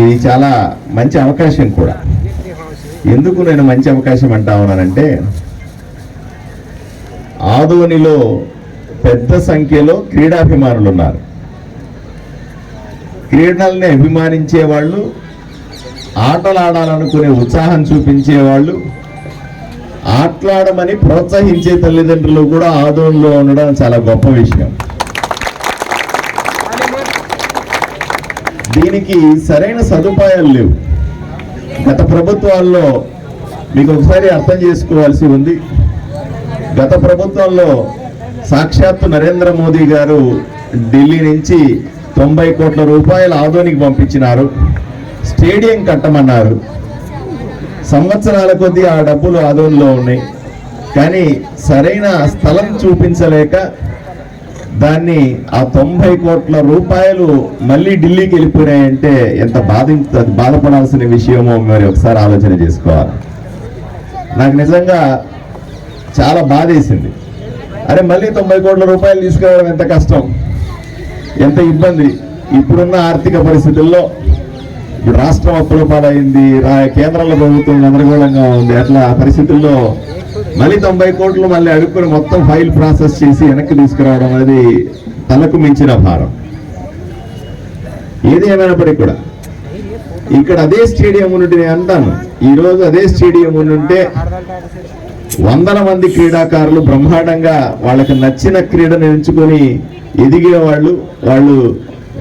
ఇది చాలా మంచి అవకాశం కూడా. ఎందుకు నేను మంచి అవకాశం అంటా ఉన్నానంటే ఆదోనిలో పెద్ద సంఖ్యలో క్రీడాభిమానులు ఉన్నారు క్రీడల్ని అభిమానించే వాళ్ళు ఆటలు ఆడాలనుకునే ఉత్సాహం చూపించే వాళ్ళు ఆటలాడమని ప్రోత్సహించే తల్లిదండ్రులు కూడా ఆదోనిలో ఉండడం చాలా గొప్ప విషయం. దీనికి సరైన సదుపాయాలు లేవు. గత ప్రభుత్వాల్లో మీకు ఒకసారి అర్థం చేసుకోవాల్సి ఉంది. గత ప్రభుత్వంలో సాక్షాత్తు నరేంద్ర మోదీ గారు ఢిల్లీ నుంచి తొంభై కోట్ల రూపాయల ఆదోనికి పంపించినారు. స్టేడియం కట్టమన్నారు. సంవత్సరాల కొద్దీ ఆ డబ్బులు ఆదోనిలో ఉన్నాయి. కానీ సరైన స్థలం చూపించలేక దాన్ని ఆ తొంభై కోట్ల రూపాయలు మళ్ళీ ఢిల్లీకి వెళ్ళిపోయినాయంటే ఎంత బాధ బాధపడాల్సిన విషయమో మరి ఒకసారి ఆలోచన చేసుకోవాలి. నాకు నిజంగా చాలా బాధేసింది. అరే మళ్ళీ తొంభై కోట్ల రూపాయలు తీసుకురావడం ఎంత కష్టం? ఎంత ఇబ్బంది? ఇప్పుడున్న ఆర్థిక పరిస్థితుల్లో ఇప్పుడు రాష్ట్రం అప్పుల పాలైంది రా- కేంద్రంలో ప్రభుత్వం గందరగోళంగా ఉంది. అట్లా ఆ పరిస్థితుల్లో మళ్ళీ తొంభై కోట్లు మళ్ళీ అడుక్కుని మొత్తం ఫైల్ ప్రాసెస్ చేసి వెనక్కి తీసుకురావడం అనేది తలకు మించిన భారం. ఏది ఏమైనప్పటికీ కూడా. ఇక్కడ అదే స్టేడియం ఉన్నట్టు నేను అంటాను ఈరోజు అదే స్టేడియం ఉంటే వందల మంది క్రీడాకారులు బ్రహ్మాండంగా వాళ్ళకి నచ్చిన క్రీడను ఎంచుకొని ఎదిగే వాళ్ళు వాళ్ళు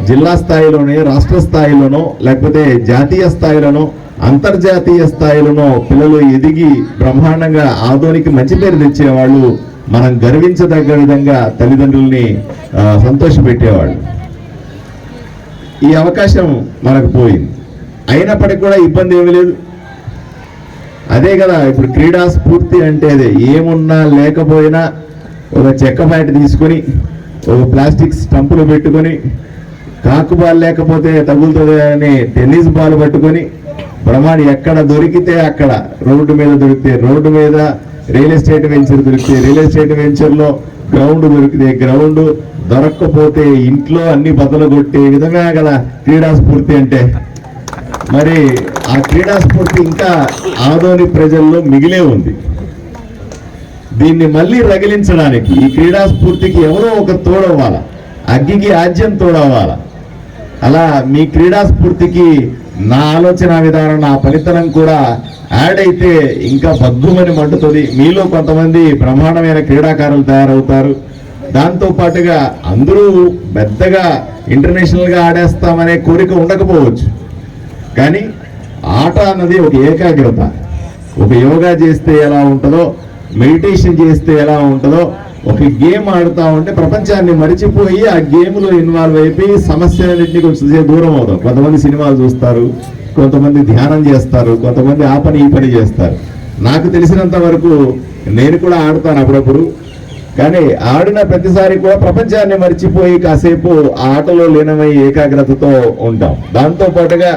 జిల్లా స్థాయిలోనే రాష్ట్ర స్థాయిలోనో లేకపోతే జాతీయ స్థాయిలోనో అంతర్జాతీయ స్థాయిలోనో పిల్లలు ఎదిగి బ్రహ్మాండంగా ఆదోనికి మంచి పేరు తెచ్చేవాళ్ళు మనం గర్వించదగ్గ విధంగా తల్లిదండ్రుల్ని సంతోషపెట్టేవాళ్ళు. ఈ అవకాశం మనకు పోయింది. అయినప్పటికీ కూడా ఇబ్బంది ఏమీ లేదు. అదే కదా ఇప్పుడు క్రీడా స్ఫూర్తి అంటే అదే. ఏమున్నా లేకపోయినా ఒక చెక్క బ్యాట్ తీసుకొని ఒక ప్లాస్టిక్ స్టంపులు పెట్టుకొని కాకు బాల్ లేకపోతే తగులుతుంది అని టెన్నిస్ బాల్ పట్టుకొని ప్రమాణి ఎక్కడ దొరికితే అక్కడ రోడ్డు మీద దొరికితే రోడ్డు మీద రియల్ ఎస్టేట్ వెంచర్ దొరికితే రియల్ ఎస్టేట్ వెంచర్లో గ్రౌండ్ దొరికితే గ్రౌండ్ దొరక్కపోతే ఇంట్లో అన్ని బదలు కొట్టే విధంగా కదా క్రీడా స్ఫూర్తి అంటే. మరి ఆ క్రీడా స్ఫూర్తి ఇంకా ఆదోని ప్రజల్లో మిగిలే ఉంది. దీన్ని మళ్ళీ రగిలించడానికి ఈ క్రీడా స్ఫూర్తికి ఎవరో ఒక తోడవ్వాలా అగ్గికి ఆజ్యం తోడవ్వాలా. అలా మీ క్రీడా స్ఫూర్తికి నా ఆలోచన విధానం నా ఫలితనం కూడా యాడ్ అయితే ఇంకా బగ్గుమని మండుతుంది. మీలో కొంతమంది బ్రహ్మాండమైన క్రీడాకారులు తయారవుతారు. దాంతో పాటుగా అందరూ పెద్దగా ఇంటర్నేషనల్గా ఆడేస్తామనే కోరిక ఉండకపోవచ్చు. కానీ ఆట అన్నది ఒక ఏకాగ్రత. ఒక యోగా చేస్తే ఎలా ఉంటుందో మెడిటేషన్ చేస్తే ఎలా ఉంటుందో ఒక గేమ్ ఆడుతా ఉంటే ప్రపంచాన్ని మరిచిపోయి ఆ గేమ్లో ఇన్వాల్వ్ అయిపోయి సమస్యలన్నింటినీ కొంచెం దూరం అవుతాం. కొంతమంది సినిమాలు చూస్తారు కొంతమంది ధ్యానం చేస్తారు కొంతమంది ఆ పని ఈ పని చేస్తారు. నాకు తెలిసినంత వరకు నేను కూడా ఆడతాను అప్పుడప్పుడు. కానీ ఆడిన ప్రతిసారి కూడా ప్రపంచాన్ని మర్చిపోయి కాసేపు ఆటలో లీనమై ఏకాగ్రతతో ఉంటాం. దాంతో పాటుగా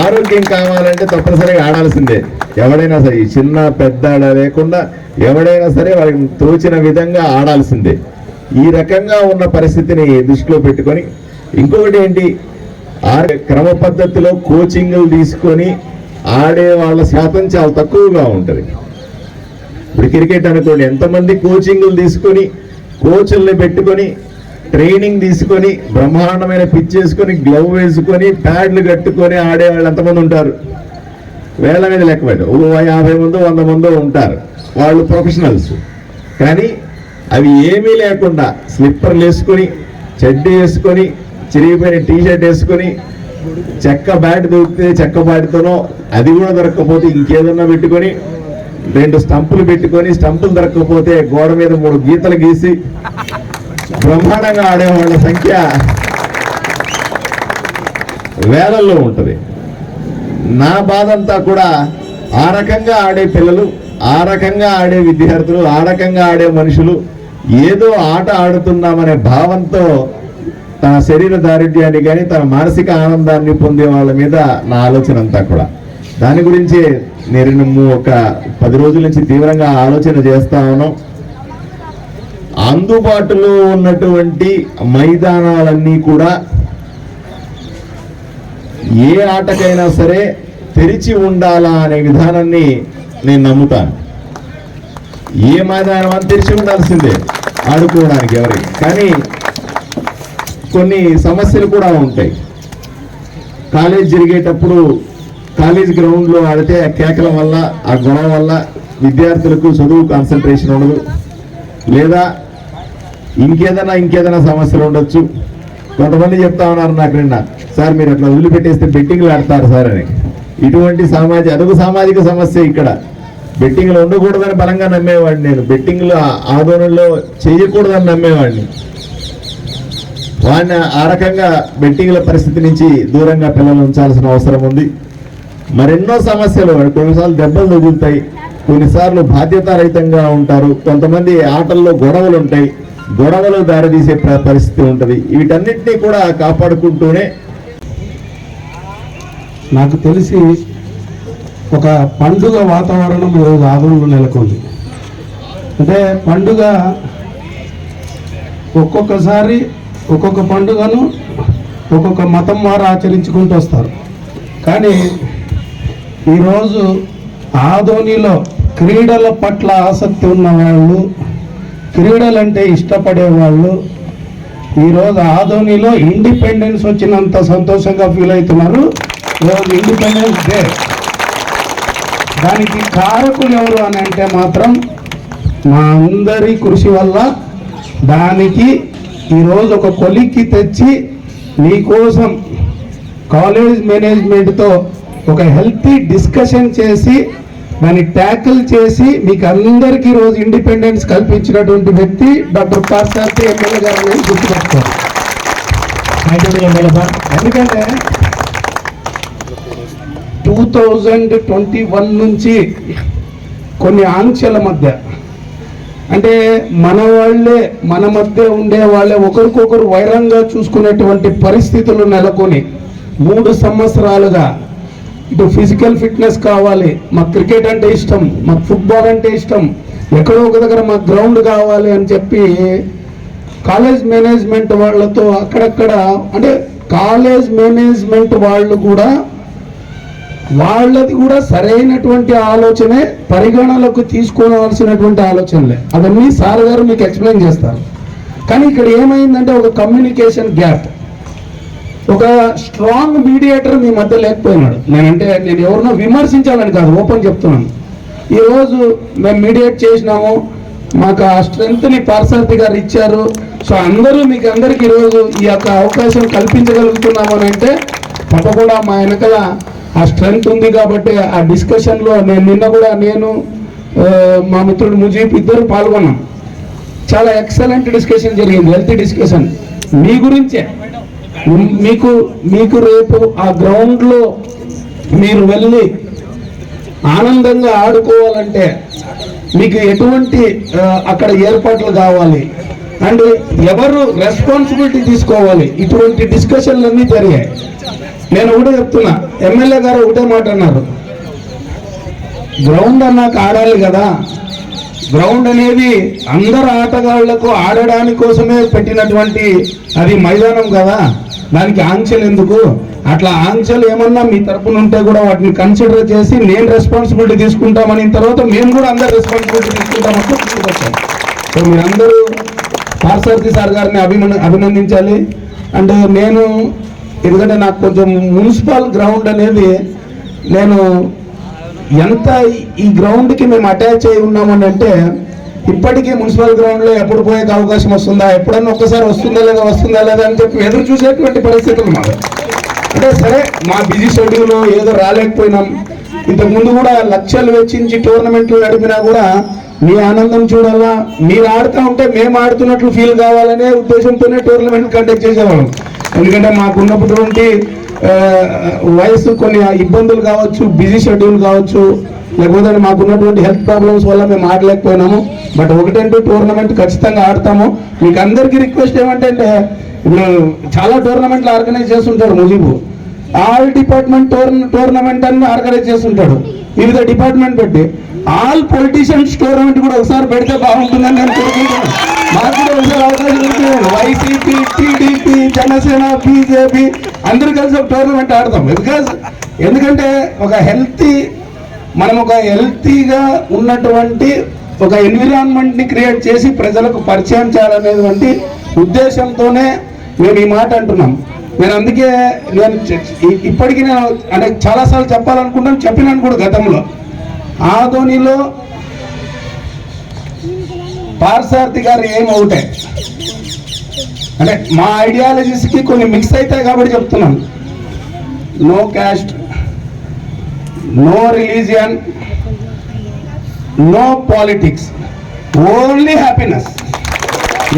ఆరోగ్యం కావాలంటే తప్పనిసరిగా ఆడాల్సిందే. ఎవడైనా సరే ఈ చిన్న పెద్ద లేకుండా ఎవడైనా సరే వాళ్ళకి తోచిన విధంగా ఆడాల్సిందే. ఈ రకంగా ఉన్న పరిస్థితిని దృష్టిలో పెట్టుకొని ఇంకొకటి ఏంటి? ఆ క్రమ పద్ధతిలో కోచింగ్లు తీసుకొని ఆడే వాళ్ళ శాతం చాలా తక్కువగా ఉంటుంది. ఇప్పుడు క్రికెట్ అనుకోండి ఎంతమంది కోచింగ్లు తీసుకొని కోచ్ల్ని పెట్టుకొని ట్రైనింగ్ తీసుకొని బ్రహ్మాండమైన పిచ్ చేసుకొని గ్లవ్ వేసుకొని ప్యాడ్లు కట్టుకొని ఆడే వాళ్ళు ఎంతమంది ఉంటారు? వేల మీద లెక్క ఓ యాభై మందో వంద మందో ఉంటారు. వాళ్ళు ప్రొఫెషనల్స్ కానీ అవి ఏమీ లేకుండా స్లిప్పర్లు వేసుకొని చెడ్డీ వేసుకొని చిరిగిపోయిన టీ షర్ట్ వేసుకొని చెక్క బ్యాట్ దొరికితే చెక్క బ్యాట్తోనో అది కూడా దొరకకపోతే ఇంకేదన్నా పెట్టుకొని రెండు స్టంపులు పెట్టుకొని స్టంపులు దొరకకపోతే గోడ మీద మూడు గీతలు గీసి బ్రహ్మాండంగా ఆడేవాళ్ళ సంఖ్య వేలల్లో ఉంటుంది. నా బాధ అంతా కూడా ఆ రకంగా ఆడే పిల్లలు ఆ రకంగా ఆడే విద్యార్థులు ఆ రకంగా ఆడే మనుషులు ఏదో ఆట ఆడుతున్నామనే భావంతో తన శరీర దారిద్ర్యాన్ని కానీ తన మానసిక ఆనందాన్ని పొందే వాళ్ళ మీద నా ఆలోచన అంతా కూడా. దాని గురించి నేను ఒక పది రోజుల నుంచి తీవ్రంగా ఆలోచన చేస్తా ఉన్నాం. అందుబాటులో ఉన్నటువంటి మైదానాలన్నీ కూడా ఏ ఆటకైనా సరే తెరిచి ఉండాలా అనే విధానాన్ని నేను నమ్ముతాను. ఏ మైదానం అని తెరిచి ఉండాల్సిందే ఆడుకోవడానికి ఎవరికి కానీ కొన్ని సమస్యలు కూడా ఉంటాయి. కాలేజ్ జరిగేటప్పుడు కాలేజ్ గ్రౌండ్లో ఆడితే ఆ కేకల వల్ల ఆ గొడవ వల్ల విద్యార్థులకు చదువు కాన్సన్ట్రేషన్ ఉండదు. లేదా ఇంకేదైనా ఇంకేదైనా సమస్యలు ఉండొచ్చు. కొంతమంది చెప్తా ఉన్నారు నాకు నిన్న సార్ మీరు అట్లా వదిలిపెట్టేస్తే బెట్టింగ్లు ఆడతారు సార్ అని. ఇటువంటి సామాజిక అదొక సామాజిక సమస్య ఇక్కడ. బెట్టింగ్లు ఉండకూడదని బలంగా నమ్మేవాడిని నేను. బెట్టింగ్లు ఆ- ఆందోళనలో చేయకూడదని నమ్మేవాడిని. వాడిని ఆ రకంగా బెట్టింగ్ల పరిస్థితి నుంచి దూరంగా పిల్లలు ఉంచాల్సిన అవసరం ఉంది. మరెన్నో సమస్యలు కొన్నిసార్లు దెబ్బలు తగులుతాయి. కొన్నిసార్లు బాధ్యతారహితంగా ఉంటారు. కొంతమంది ఆటల్లో గొడవలు ఉంటాయి. గొడవలు దారితీసే ప్ర- పరిస్థితి ఉంటుంది. వీటన్నిటినీ కూడా కాపాడుకుంటూనే నాకు తెలిసి ఒక పండుగ వాతావరణం ఈరోజు ఆదరణలో నెలకొంది. అంటే పండుగ ఒక్కొక్కసారి ఒక్కొక్క పండుగను ఒక్కొక్క మతం వారు ఆచరించుకుంటూ వస్తారు. కానీ ఈరోజు ఆదోనిలో క్రీడల పట్ల ఆసక్తి ఉన్న వాళ్ళు క్రీడలంటే ఇష్టపడేవాళ్ళు. ఈరోజు ఆధోనిలో ఇండిపెండెన్స్ వచ్చినంత సంతోషంగా ఫీల్ అవుతున్నారు. ఈరోజు ఇండిపెండెన్స్ డే. దానికి కారకులు ఎవరు అని అంటే మాత్రం మా అందరి కృషి వల్ల దానికి ఈరోజు ఒక కొలిక్కి తెచ్చి మీకోసం కాలేజ్ మేనేజ్మెంట్తో ఒక హెల్తీ డిస్కషన్ చేసి దాన్ని ట్యాకిల్ చేసి మీకు అందరికీ రోజు ఇండిపెండెన్స్ కల్పించినటువంటి వ్యక్తి డాక్టర్ పార్శాస్త్రి ఎమ్మెల్యే గారు అనేది గుర్తుపెట్టుకోవాలి. ఎందుకంటే టూ థౌజండ్ ట్వంటీ వన్ నుంచి కొన్ని ఆంక్షల మధ్య అంటే మన వాళ్ళే మన మధ్య ఉండే వాళ్ళే ఒకరికొకరు వైరంగా చూసుకునేటువంటి పరిస్థితులు నెలకొని మూడు సంవత్సరాలుగా ఇటు ఫిజికల్ ఫిట్నెస్ కావాలి. మాకు క్రికెట్ అంటే ఇష్టం మాకు ఫుట్బాల్ అంటే ఇష్టం. ఎక్కడో ఒక దగ్గర మాకు గ్రౌండ్ కావాలి అని చెప్పి కాలేజ్ మేనేజ్మెంట్ వాళ్ళతో అక్కడక్కడ అంటే కాలేజ్ మేనేజ్మెంట్ వాళ్ళు కూడా వాళ్ళది కూడా సరైనటువంటి ఆలోచనే పరిగణలోకి తీసుకోవాల్సినటువంటి ఆలోచనలే. అవన్నీ సార్ గారు మీకు ఎక్స్ప్లెయిన్ చేస్తారు. కానీ ఇక్కడ ఏమైందంటే ఒక కమ్యూనికేషన్ గ్యాప్ ఒక స్ట్రాంగ్ మీడియేటర్ మీ మధ్య లేకపోయినాడు. నేనంటే నేను ఎవరినో విమర్శించాలని కాదు ఓపెన్ చెప్తున్నాను. ఈరోజు మేము మీడియేట్ చేసినాము. మాకు ఆ స్ట్రెంగ్త్ని పార్సార్థి గారు ఇచ్చారు. సో అందరూ మీకు అందరికీ ఈరోజు ఈ యొక్క అవకాశం కల్పించగలుగుతున్నాము అని అంటే తప్పకుండా మా వెనకల ఆ స్ట్రెంగ్త్ ఉంది కాబట్టి ఆ డిస్కషన్లో నేను నిన్న కూడా నేను మా మిత్రుడు ముజీబ్ ఇద్దరు పాల్గొన్నాం. చాలా ఎక్సలెంట్ డిస్కషన్ జరిగింది హెల్తీ డిస్కషన్ మీ గురించే. మీకు మీకు రేపు ఆ గ్రౌండ్లో మీరు వెళ్ళి ఆనందంగా ఆడుకోవాలంటే మీకు ఎటువంటి అక్కడ ఏర్పాట్లు కావాలి. అండ్ ఎవరు రెస్పాన్సిబిలిటీ తీసుకోవాలి? ఇటువంటి డిస్కషన్లు అన్నీ జరిగాయి. నేను ఒకటే చెప్తున్నా ఎమ్మెల్యే గారు ఒకటే మాట అన్నారు. గ్రౌండ్ అన్నాక ఆడాలి కదా. గ్రౌండ్ అనేది అందరు ఆటగాళ్ళకు ఆడడానికి కోసమే పెట్టినటువంటి అది మైదానం కదా. దానికి ఆంక్షలు ఎందుకు? అట్లా ఆంక్షలు ఏమన్నా మీ తరపున ఉంటే కూడా వాటిని కన్సిడర్ చేసి నేను రెస్పాన్సిబిలిటీ తీసుకుంటామని తర్వాత మేము కూడా అందరు రెస్పాన్సిబిలిటీ తీసుకుంటామని తీసుకొచ్చాం సో మీరందరూ పార్సార్థి సార్ గారిని అభిమన అభినందించాలి. అంటే నేను ఎందుకంటే నాకు కొంచెం మున్సిపల్ గ్రౌండ్ అనేది నేను ఎంత ఈ- ఈ గ్రౌండ్కి మేము అటాచ్ అయి ఉన్నామని అంటే ఇప్పటికీ మున్సిపల్ గ్రౌండ్లో ఎప్పుడు పోయే అవకాశం వస్తుందా? ఎప్పుడన్నా ఒక్కసారి వస్తుందా లేదా వస్తుందా లేదా అని చెప్పి ఎదురు చూసేటువంటి పరిస్థితులు మాకు అంటే సరే మా బిజీ షెడ్యూల్ ఏదో రాలేకపోయినాం. ఇంతకు ముందు కూడా లక్షలు వెచ్చించి టోర్నమెంట్లు నడిపినా కూడా మీ ఆనందం చూడాలా? మీరు ఆడుతూ ఉంటే మేము ఆడుతున్నట్లు ఫీల్ కావాలనే ఉద్దేశంతోనే టోర్నమెంట్ కండక్ట్ చేసేవాళ్ళం. ఎందుకంటే మాకున్నటువంటి వయసు కొన్ని ఇబ్బందులు కావచ్చు బిజీ షెడ్యూల్ కావచ్చు లేకపోతే మాకున్నటువంటి హెల్త్ ప్రాబ్లమ్స్ వల్ల మేము ఆడలేకపోయినాము. బట్ ఒకటంటూ టోర్నమెంట్ ఖచ్చితంగా ఆడతాము. మీకు అందరికీ రిక్వెస్ట్ ఏమంటే ఇప్పుడు చాలా టోర్నమెంట్లు ఆర్గనైజ్ చేస్తుంటాడు ముజీబు. ఆల్ డిపార్ట్మెంట్ టోర్ టోర్నమెంట్ అన్ని ఆర్గనైజ్ చేస్తుంటాడు. వివిధ డిపార్ట్మెంట్ పెట్టి ఆల్ పొలిటీషియన్స్ టోర్నమెంట్ కూడా ఒకసారి పెడితే బాగుంటుందని నేను కోరుకుంటున్నాను. మాకు కూడా ఒకసారి అవకాశం వైసీపీ టీడీపీ జనసేన బీజేపీ అందరూ కలిసి ఒక టోర్నమెంట్ ఆడతాం. బికాజ్ ఎందుకంటే ఒక హెల్తీ మనం ఒక హెల్తీగా ఉన్నటువంటి ఒక ఎన్విరాన్మెంట్ని క్రియేట్ చేసి ప్రజలకు పరిచయం చేయాలనేటువంటి ఉద్దేశంతోనే మేము ఈ మాట అంటున్నాం. నేను అందుకే నేను ఇప్పటికీ నేను అంటే చాలాసార్లు చెప్పాలనుకుంటాను చెప్పినాను కూడా గతంలో. ఆధోనిలో పార్సార్థి గారు ఏం ఒకటే. అంటే మా ఐడియాలజీస్కి కొన్ని మిక్స్ అవుతాయి కాబట్టి చెప్తున్నాను. No caste no religion no politics only happiness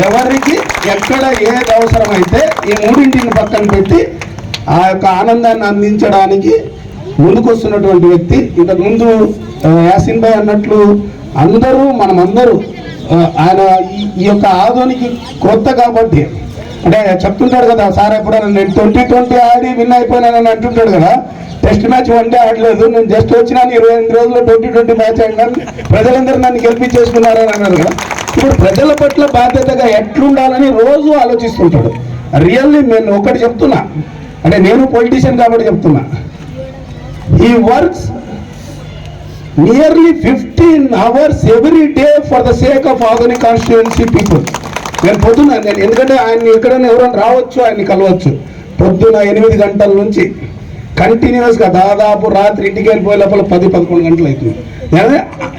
ఎవరికి ఎక్కడ ఏది అవసరమైతే ఈ మూడింటిని పక్కన పెట్టి ఆ యొక్క ఆనందాన్ని అందించడానికి ముందుకొస్తున్నటువంటి వ్యక్తి. ఇంతకు ముందు యాసిన్ భాయ్ అన్నట్లు అందరూ మనమందరూ ఆయన ఈ- యొక్క ఆధునికి కొత్త కాబట్టి అంటే చెప్తుంటాడు కదా సార్ ఎప్పుడైనా నేను ట్వంటీ ట్వంటీ ఆడి విన్ అయిపోయినానని అంటుంటాడు కదా టెస్ట్ మ్యాచ్ వంటే ఆడలేదు నేను జస్ట్ వచ్చినాను ఇరవై ఎనిమిది రోజుల్లో ట్వంటీ ట్వంటీ మ్యాచ్ ఆడినాను ప్రజలందరూ నన్ను గెలిపించేసుకున్నారని అన్నారు కదా. ఇప్పుడు ప్రజల పట్ల బాధ్యతగా ఎట్లుండాలని రోజు ఆలోచిస్తుంటాడు. రియల్లీ నేను ఒకటి చెప్తున్నా. అంటే నేను పొలిటీషియన్ కాబట్టి చెప్తున్నా. ఈ works nearly fifteen hours every day for the sake of ఆధునిక కాన్స్టిట్యుయెన్సీ పీపుల్ నేను పొద్దున నేను ఎందుకంటే ఆయన ఎక్కడైనా ఎవరైనా రావచ్చు ఆయన్ని కలవచ్చు. పొద్దున ఎనిమిది గంటల నుంచి కంటిన్యూస్గా దాదాపు రాత్రి ఇంటికి వెళ్ళిపోయే లోపల పది పదకొండు గంటలు అవుతుంది.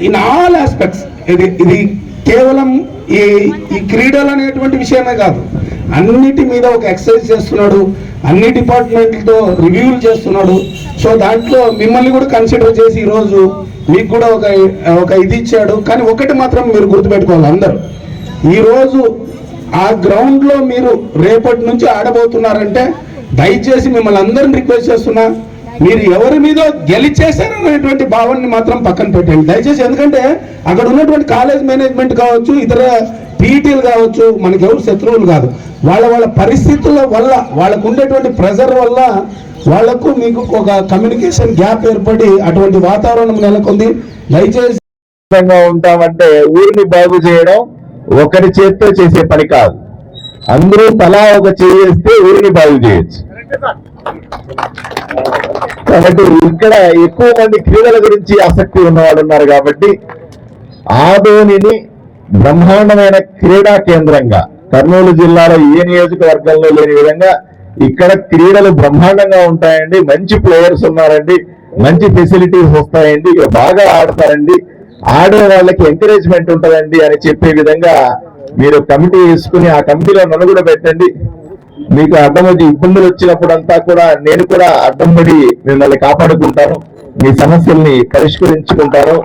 ఇన్ ఆల్ ఆస్పెక్ట్స్ ఇది ఇది కేవలం ఈ ఈ క్రీడలు అనేటువంటి విషయమే కాదు. అన్నిటి మీద ఒక ఎక్సర్సైజ్ చేస్తున్నాడు అన్ని డిపార్ట్మెంట్లతో రివ్యూలు చేస్తున్నాడు. సో దాంట్లో మిమ్మల్ని కూడా కన్సిడర్ చేసి ఈరోజు మీకు కూడా ఒక ఒక ఇది ఇచ్చాడు. కానీ ఒకటి మాత్రం మీరు గుర్తుపెట్టుకోవాలి అందరూ. ఈరోజు ఆ గ్రౌండ్లో మీరు రేపటి నుంచి ఆడబోతున్నారంటే దయచేసి మిమ్మల్ని అందరిని రిక్వెస్ట్ చేస్తున్నా మీరు ఎవరి మీద గెలిచేశారనేటువంటి భావాన్ని మాత్రం పక్కన పెట్టండి దయచేసి ఎందుకంటే అక్కడ ఉన్నటువంటి కాలేజ్ మేనేజ్మెంట్ కావచ్చు ఇతర పీఈటీలు కావచ్చు మనకి ఎవరు శత్రువులు కాదు. వాళ్ళ వాళ్ళ పరిస్థితుల వల్ల వాళ్ళకు ఉండేటువంటి ప్రెజర్ వల్ల వాళ్ళకు మీకు ఒక కమ్యూనికేషన్ గ్యాప్ ఏర్పడి అటువంటి వాతావరణం నెలకొంది. దయచేసి ఉంటామంటే ఊరిని బాగు చేయడం ఒకరి చేత్తో చేసే పని కాదు. అందరూ తలా ఒక చేస్తే ఊరిని బాగు చేయొచ్చు. కాబట్టి ఇక్కడ ఎక్కువ మంది క్రీడల గురించి ఆసక్తి ఉన్నవాళ్ళు ఉన్నారు కాబట్టి ఆదోనిని బ్రహ్మాండమైన క్రీడా కేంద్రంగా కర్నూలు జిల్లాలో ఏ నియోజకవర్గంలో లేని విధంగా ఇక్కడ క్రీడలు బ్రహ్మాండంగా ఉంటాయండి మంచి ప్లేయర్స్ ఉన్నారండి మంచి ఫెసిలిటీస్ వస్తాయండి ఇక్కడ బాగా ఆడతారండి ఆడే వాళ్ళకి ఎంకరేజ్మెంట్ ఉంటుందండి అని చెప్పే విధంగా మీరు కమిటీ వేసుకుని ఆ కమిటీలో నన్ను పెట్టండి. మీకు అడ్డం వచ్చి ఇబ్బందులు వచ్చినప్పుడంతా కూడా నేను కూడా అడ్డం పడి మిమ్మల్ని కాపాడుకుంటాను. మీ సమస్యల్ని పరిష్కరించుకుంటాను.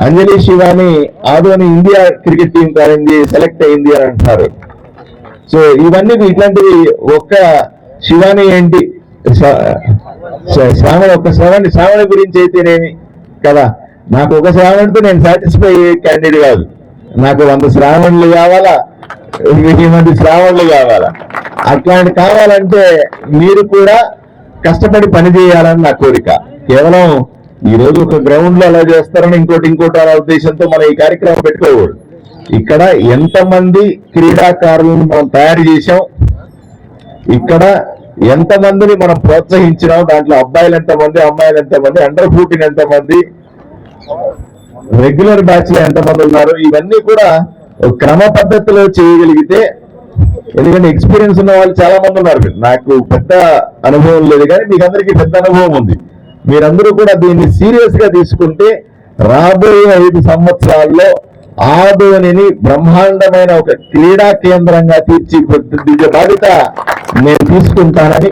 Anjali Shivani Adoni India cricket team కానింది select అయింది అని అంటున్నారు. సో ఇవన్నీ ఇట్లాంటివి ఒక్క శివాని ఏంటి? శ్రావణ ఒక శ్రావణి శ్రావణ గురించి అయితేనేమి కదా? నాకు ఒక శ్రావణితో నేను సాటిస్ఫై క్యాండిడేట్ కాదు. నాకు వంద శ్రావణులు కావాలా? వెయ్యి మంది శ్రావణులు కావాలా? అట్లాంటి కావాలంటే మీరు కూడా కష్టపడి పని చేయాలని నా కోరిక. కేవలం ఈ రోజు ఒక గ్రౌండ్లో అలా చేస్తారని ఇంకోటి ఇంకోటి అలా ఉద్దేశంతో మనం ఈ కార్యక్రమం పెట్టుకోకూడదు. ఇక్కడ ఎంతమంది క్రీడాకారులను మనం తయారు చేశాం ఇక్కడ ఎంతమందిని మనం ప్రోత్సహించినాం దాంట్లో అబ్బాయిలు ఎంతమంది అమ్మాయిలు ఎంతమంది అండర్ ఫోర్టీన్ ఎంతమంది రెగ్యులర్ బ్యాచ్లో ఎంతమంది ఉన్నారు? ఇవన్నీ కూడా క్రమ పద్ధతిలో చేయగలిగితే ఎందుకంటే ఎక్స్పీరియన్స్ ఉన్న వాళ్ళు చాలా మంది ఉన్నారు. నాకు పెద్ద అనుభవం లేదు కానీ మీకు అందరికీ పెద్ద అనుభవం ఉంది. మీరందరూ కూడా దీన్ని సీరియస్గా తీసుకుంటే రాబోయే ఐదు సంవత్సరాల్లో ఆదోనిని బ్రహ్మాండమైన ఒక క్రీడా కేంద్రంగా తీర్చిదిద్దే బాధ్యత నేను తీసుకుంటానని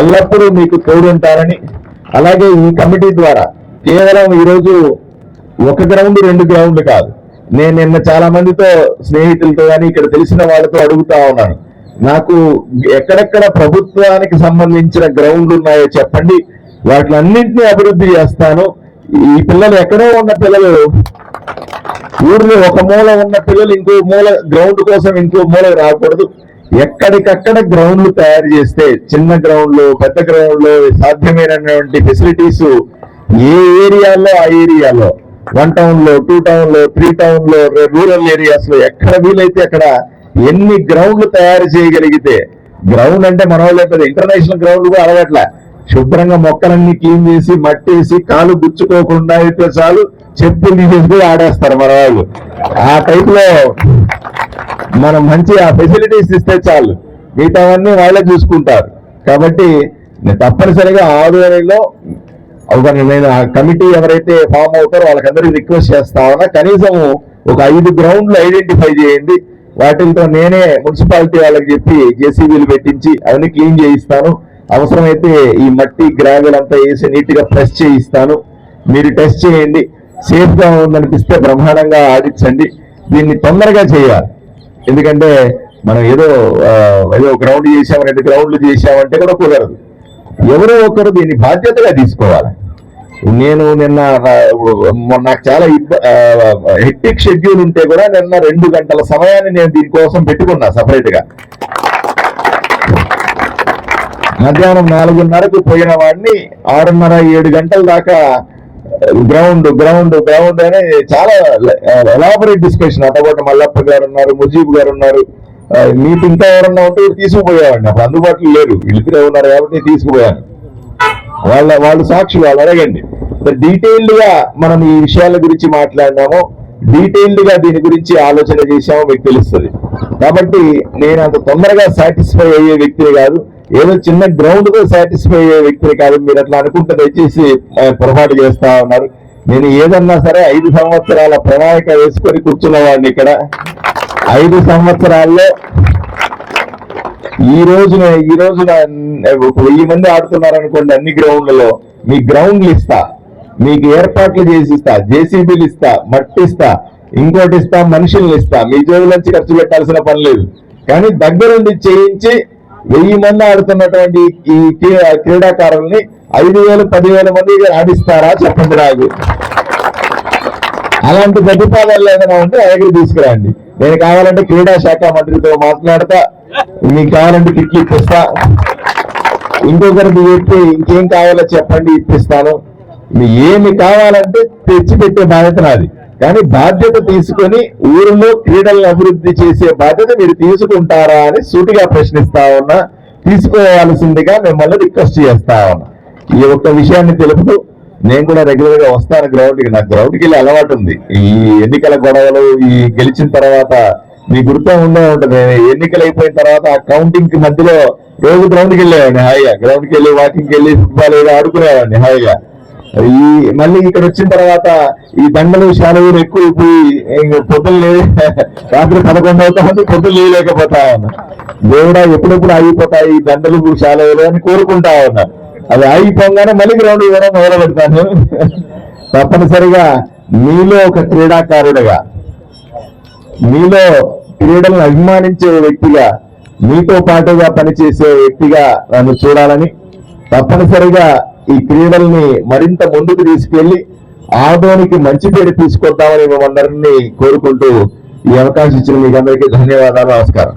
ఎల్లప్పుడూ మీకు తోడుంటానని అలాగే ఈ కమిటీ ద్వారా కేవలం ఈరోజు ఒక గ్రౌండ్ రెండు గ్రౌండ్లు కాదు. నేను నిన్న చాలా మందితో స్నేహితులతో కానీ ఇక్కడ తెలిసిన వాళ్ళతో అడుగుతా ఉన్నాను. నాకు ఎక్కడెక్కడ ప్రభుత్వానికి సంబంధించిన గ్రౌండ్లు ఉన్నాయో చెప్పండి. వాటిలన్నింటినీ అభివృద్ధి చేస్తాను. ఈ పిల్లలు ఎక్కడో ఉన్న పిల్లలు ఊర్లో ఒక మూల ఉన్న పిల్లలు ఇంకో మూల గ్రౌండ్ కోసం ఇంకో మూల రాకూడదు. ఎక్కడికక్కడ గ్రౌండ్లు తయారు చేస్తే చిన్న గ్రౌండ్లు పెద్ద గ్రౌండ్లు సాధ్యమైనటువంటి ఫెసిలిటీస్ ఏ ఏరియాలో ఆ ఏరియాలో వన్ టౌన్లో టూ టౌన్లో త్రీ టౌన్లో రూరల్ ఏరియాస్లో ఎక్కడ వీలైతే అక్కడ ఎన్ని గ్రౌండ్లు తయారు చేయగలిగితే గ్రౌండ్ అంటే మన వాళ్ళు ఇంటర్నేషనల్ గ్రౌండ్ కూడా అలగట్లే శుభ్రంగా మొక్కలన్నీ క్లీన్ చేసి మట్టేసి కాలు గుచ్చుకోకుండా అయితే చాలు చెప్పులు తీసేసి కూడా ఆడేస్తారు మన వాళ్ళు. ఆ టైప్లో మనం మంచి ఆ ఫెసిలిటీస్ ఇస్తే చాలు. మిగతావన్నీ వాళ్ళే చూసుకుంటారు. కాబట్టి తప్పనిసరిగా ఆధ్వర్యంలో అవగాహన నేను ఆ కమిటీ ఎవరైతే ఫామ్ అవుతారో వాళ్ళకందరికీ రిక్వెస్ట్ చేస్తా ఉన్నా. కనీసం ఒక ఐదు గ్రౌండ్లు ఐడెంటిఫై చేయండి. వాటితో నేనే మున్సిపాలిటీ వాళ్ళకి చెప్పి జేసీబీలు పెట్టించి అవన్నీ క్లీన్ చేయిస్తాను. అవసరమైతే ఈ మట్టి గ్రావెల్ అంతా వేసి నీట్గా ప్రెస్ చేయిస్తాను. మీరు టెస్ట్ చేయండి. సేఫ్గా ఉందనిపిస్తే బ్రహ్మాండంగా ఆడించండి. దీన్ని తొందరగా చేయాలి. ఎందుకంటే మనం ఏదో ఏదో గ్రౌండ్ చేసాం రెండు గ్రౌండ్లు చేసామంటే కూడా కుదరదు. ఎవరో ఒకరు దీన్ని బాధ్యతగా తీసుకోవాలి. నేను నిన్న నాకు చాలా హెక్టిక్ షెడ్యూల్ ఉంటే కూడా నిన్న రెండు గంటల సమయాన్ని నేను దీనికోసం పెట్టుకున్నా సపరేట్గా మధ్యాహ్నం నాలుగున్నరకు పోయిన వాడిని ఆరున్నర ఏడు గంటల దాకా గ్రౌండ్ గ్రౌండ్ గ్రౌండ్ అని చాలా ఎలాబరేట్ డిస్కషన్ అటపాటు మల్లప్ప గారు ఉన్నారు ముజీబ్ గారు ఉన్నారు నీకు మీకు ఇంకా ఎవరన్నా ఉంటే తీసుకుపోయేవాడిని. అప్పుడు అందుబాటులో లేరు. ఇద్దరే ఉన్నారు కాబట్టి తీసుకుపోయాను. వాళ్ళ వాళ్ళు సాక్షి వాళ్ళు అడగండి. డీటెయిల్డ్గా మనం ఈ విషయాల గురించి మాట్లాడినామో డీటెయిల్డ్గా దీని గురించి ఆలోచన చేశామో మీకు తెలుస్తుంది. కాబట్టి నేను అంత తొందరగా సాటిస్ఫై అయ్యే వ్యక్తిని కాదు ఏదో చిన్న గ్రౌండ్తో సాటిస్ఫై అయ్యే వ్యక్తిని కాదు మీరు అట్లా అనుకుంటే దయచేసి పొరపాటు చేస్తా ఉన్నారు. నేను ఏదన్నా సరే ఐదు సంవత్సరాల ప్రణాళిక వేసుకొని కూర్చున్నవాడిని ఇక్కడ. ఐదు సంవత్సరాల్లో ఈ రోజున ఈ రోజున వెయ్యి మంది ఆడుతున్నారు అనుకోండి అన్ని గ్రౌండ్లలో. మీ గ్రౌండ్లు ఇస్తా. మీకు ఏర్పాట్లు చేసి ఇస్తా. జేసీబీలు ఇస్తా మట్టి ఇస్తా. ఇంకోటి ఇస్తా మనుషుల్ని ఇస్తా. మీ జోబులోంచి ఖర్చు పెట్టాల్సిన పని లేదు. కానీ దగ్గరుండి చేయించి వెయ్యి మంది ఆడుతున్నటువంటి ఈ క్రీ- క్రీడాకారుల్ని ఐదు వేలు పదివేల మంది ఆడిస్తారా? చెప్పండి నాకు. అలాంటి ప్రతిపాదనలు ఏదైనా ఉంటే ఆయనకి తీసుకురండి. నేను కావాలంటే క్రీడా శాఖ మంత్రితో మాట్లాడతా. మీకు కావాలంటే కిట్లు ఇప్పిస్తా. ఇంకొకరికి చెప్పి ఇంకేం కావాలో చెప్పండి ఇప్పిస్తాను. మీ ఏమి కావాలంటే తెచ్చి పెట్టే బాధ్యత నాది. కానీ బాధ్యత తీసుకొని ఊరిలో క్రీడలను అభివృద్ధి చేసే బాధ్యత మీరు తీసుకుంటారా అని సూటిగా ప్రశ్నిస్తా ఉన్నా. తీసుకోవాల్సిందిగా మిమ్మల్ని రిక్వెస్ట్ చేస్తా ఉన్నా. ఈ ఒక్క విషయాన్ని తెలుపుతూ నేను కూడా రెగ్యులర్గా వస్తాను గ్రౌండ్కి. నాకు గ్రౌండ్కి వెళ్ళి అలవాటు ఉంది. ఈ ఎన్నికల గొడవలు ఈ గెలిచిన తర్వాత మీ గుర్తు ఉండే ఉంటుంది. ఎన్నికలు అయిపోయిన తర్వాత ఆ కౌంటింగ్కి మధ్యలో రోజు గ్రౌండ్కి వెళ్ళేవాడిని హాయిగా. గ్రౌండ్కి వెళ్ళి వాకింగ్ వెళ్ళి ఫుట్బాల్ ఏదో ఆడుకునేవాడిని హాయిగా. ఈ మళ్ళీ ఇక్కడ వచ్చిన తర్వాత ఈ దండలు శాలవులు ఎక్కువైపోయి పొద్దులు రాత్రి పదకొండు అవుతామంటే పొద్దులు లేయలేకపోతా ఉన్నా. దేవుడా ఎప్పుడెప్పుడు ఆగిపోతాయి ఈ దండలు శాలవులు అని కోరుకుంటా ఉన్నా. అది ఆగిపోగానే మళ్ళీ గ్రౌండ్ ఇవ్వడం మొదలు పెడతాను తప్పనిసరిగా మీలో ఒక క్రీడాకారుడిగా మీలో క్రీడలను అభిమానించే వ్యక్తిగా మీతో పాటుగా పనిచేసే వ్యక్తిగా నన్ను చూడాలని తప్పనిసరిగా ఈ క్రీడల్ని మరింత ముందుకు తీసుకెళ్ళి ఆదోనికి మంచి పేరు తీసుకొద్దామని మేమందరినీ కోరుకుంటూ ఈ అవకాశం ఇచ్చిన మీకు అందరికీ ధన్యవాదాలు నమస్కారం.